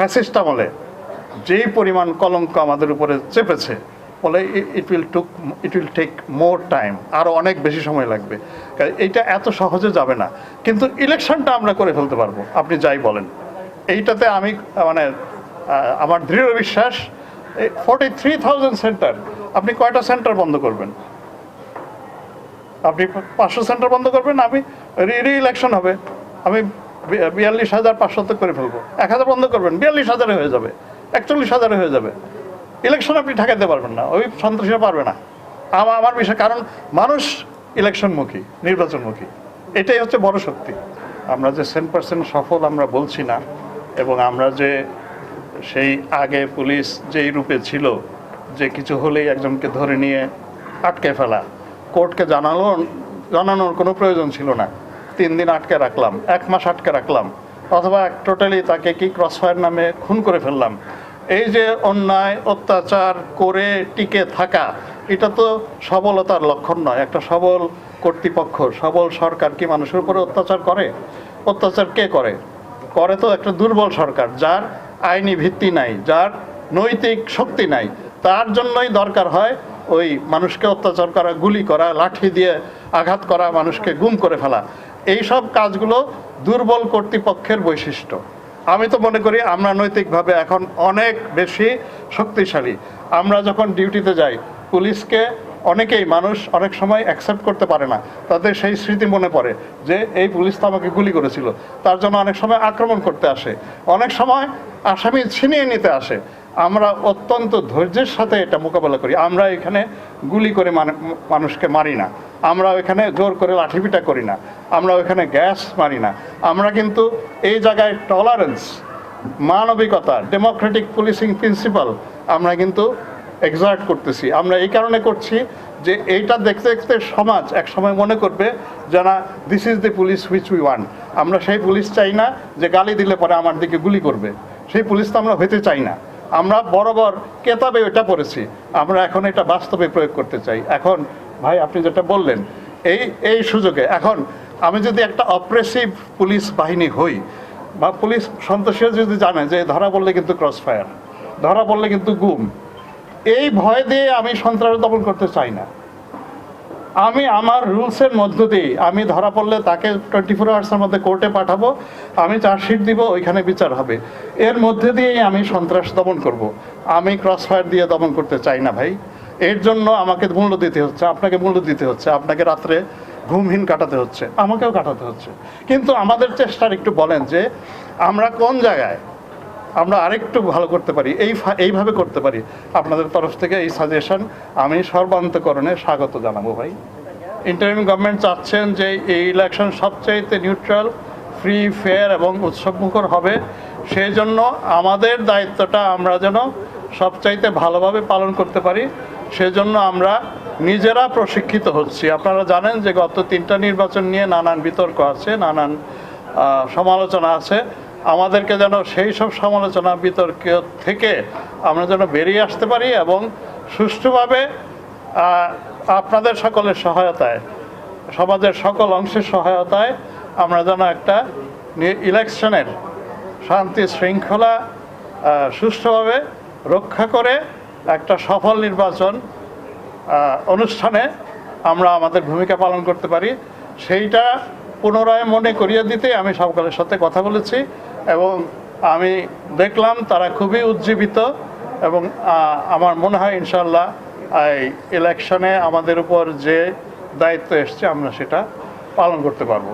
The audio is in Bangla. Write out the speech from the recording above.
ফ্যাসিস্ট আমলে যেই পরিমাণ কলঙ্ক আমাদের উপরে চেপেছে বলে it will took it will take more time আরও অনেক বেশি সময় লাগবে। এইটা এত সহজে যাবে না। কিন্তু ইলেকশনটা আমরা করে ফেলতে পারব, আপনি যাই বলেন। এইটাতে আমি মানে আমার দৃঢ় বিশ্বাস ফর্টি থ্রি থাউজেন্ড সেন্টার আপনি কয়টা সেন্টার বন্ধ করবেন? আপনি পাঁচশো সেন্টার বন্ধ করবেন, আমি রি ইলেকশন হবে। আমি বিয়াল্লিশ হাজার পাঁচশত করে ফেলব। এক হাজার বন্ধ করবেন, বিয়াল্লিশ হাজারে হয়ে যাবে, একচল্লিশ হাজারে হয়ে যাবে। ইলেকশন আপনি ঠেকাতে পারবেন না, ওই সন্ত্রাসীরা পারবে না। আমার আমার বিষয় কারণ মানুষ ইলেকশনমুখী, নির্বাচনমুখী, এটাই হচ্ছে বড় শক্তি। আমরা যে সেন পার্সেন্ট সফল আমরা বলছি না, এবং আমরা যে সেই আগে পুলিশ যেই রূপে ছিল, যে কিছু হলেই একজনকে ধরে নিয়ে আটকে ফেলা, কোর্টকে জানালো জানানোর কোনো প্রয়োজন ছিল না। তিন দিন আটকে রাখলাম, এক মাস আটকে রাখলাম, অথবা এক টোটালি তাকে কি ক্রসফায়ার নামে খুন করে ফেললাম। এই যে অন্যায়, অত্যাচার করে টিকে থাকা, এটা তো সবলতার লক্ষণ নয়। একটা সবল কর্তৃপক্ষ, সবল সরকার কি মানুষের উপরে অত্যাচার করে? অত্যাচার কে করে? করে তো একটা দুর্বল সরকার, যার আইনি ভিত্তি নাই, যার নৈতিক শক্তি নাই। তার জন্যই দরকার হয় ওই মানুষকে অত্যাচার করা, গুলি করা, লাঠি দিয়ে আঘাত করা, মানুষকে গুম করে ফেলা। এই সব কাজগুলো দুর্বল কর্তৃপক্ষের বৈশিষ্ট্য। আমি তো মনে করি আমরা নৈতিকভাবে এখন অনেক বেশি শক্তিশালী। আমরা যখন ডিউটিতে যাই, পুলিশকে অনেকেই মানুষ অনেক সময় অ্যাকসেপ্ট করতে পারে না। তাদের সেই স্মৃতি মনে পড়ে যে এই পুলিশ তো আমাকে গুলি করেছিল। তার জন্য অনেক সময় আক্রমণ করতে আসে। অনেক সময় আসামি ছিনিয়ে নিতে আসে। আমরা অত্যন্ত ধৈর্যের সাথে এটা মোকাবেলা করি। আমরা এখানে গুলি করে মানে- মানুষকে মারি না। আমরা এখানে জোর করে লাঠিপিটা করি না আমরা ওখানে গ্যাস মারি না। আমরা কিন্তু এই জায়গায় টলারেন্স মানবিকতা ডেমোক্রেটিক পুলিশিং প্রিন্সিপাল আমরা কিন্তু এক্সার্ট করতেছি। আমরা এই কারণে করছি যে এইটা দেখতে দেখতে সমাজ এক সময় মনে করবে যে না this is the police which we won আমরা সেই পুলিশ চাই না যে গালি দিলে পরে আমার দিকে গুলি করবে। সেই পুলিশ তো আমরা হইতে চাই না। আমরা বরাবর কেতাবে এটা পড়েছি। আমরা এখন এটা বাস্তবে প্রয়োগ করতে চাই। এখন ভাই, আপনি যেটা বললেন, এই এই সুযোগে। এখন, আমি যদি একটা অপ্রেসিভ পুলিশ বাহিনী হই, বা পুলিশ সন্তোষীয় যদি জানে যে ধরা পড়লে কিন্তু ক্রস ফায়ার ধরা পড়লে কিন্তু গুম, এই ভয় দিয়ে আমি সন্ত্রাস দমন করতে চাই না। আমি আমার রুলসের মধ্য দিয়ে আমি ধরা পড়লে তাকে টোয়েন্টি ফোর আওয়ার্সের মধ্যে কোর্টে পাঠাবো, আমি চার্জশিট দিব, ওইখানে বিচার হবে। এর মধ্যে দিয়েই আমি সন্ত্রাস দমন করব। আমি ক্রস ফায়ার দিয়ে দমন করতে চাই না, ভাই। এর জন্য আমাকে মূল্য দিতে হচ্ছে, আপনাকে মূল্য দিতে হচ্ছে, আপনাকে রাত্রে ঘুমহীন কাটাতে হচ্ছে, আমাকেও কাটাতে হচ্ছে। কিন্তু আমাদের চেষ্টার একটু বলেন যে, আমরা কোন জায়গায় আমরা আরেকটু ভালো করতে পারি, এই এইভাবে করতে পারি, আপনাদের তরফ থেকে এই সাজেশন আমি সর্বান্তকরণে স্বাগত জানাব ভাই। ইন্টারিম গভর্নমেন্ট চাচ্ছেন যে এই ইলেকশন সবচাইতে নিউট্রাল ফ্রি ফেয়ার এবং উৎসবমুখর হবে। সেই জন্য আমাদের দায়িত্বটা আমরা যেন সবচাইতে ভালোভাবে পালন করতে পারি, সেজন্য আমরা নিজেরা প্রশিক্ষিত হচ্ছি। আপনারা জানেন যে গত তিনটা নির্বাচন নিয়ে নানান বিতর্ক আছে, নানান সমালোচনা আছে। আমাদেরকে যেন সেই সব সমালোচনা বিতর্ক থেকে আমরা যেন বেরিয়ে আসতে পারি এবং সুষ্ঠুভাবে আপনাদের সকলের সহায়তায়, সমাজের সকল অংশের সহায়তায় আমরা যেন একটা ইলেকশনের শান্তি শৃঙ্খলা সুষ্ঠুভাবে রক্ষা করে একটা সফল নির্বাচন অনুষ্ঠানে আমরা আমাদের ভূমিকা পালন করতে পারি। সেইটা পুনরায় মনে করিয়ে দিতে আমি সকলের সাথে কথা বলেছি এবং আমি দেখলাম তারা খুবই উজ্জীবিত এবং আমার মনে হয় ইনশাল্লাহ এই ইলেকশনে আমাদের উপর যে দায়িত্ব এসছে আমরা সেটা পালন করতে পারব।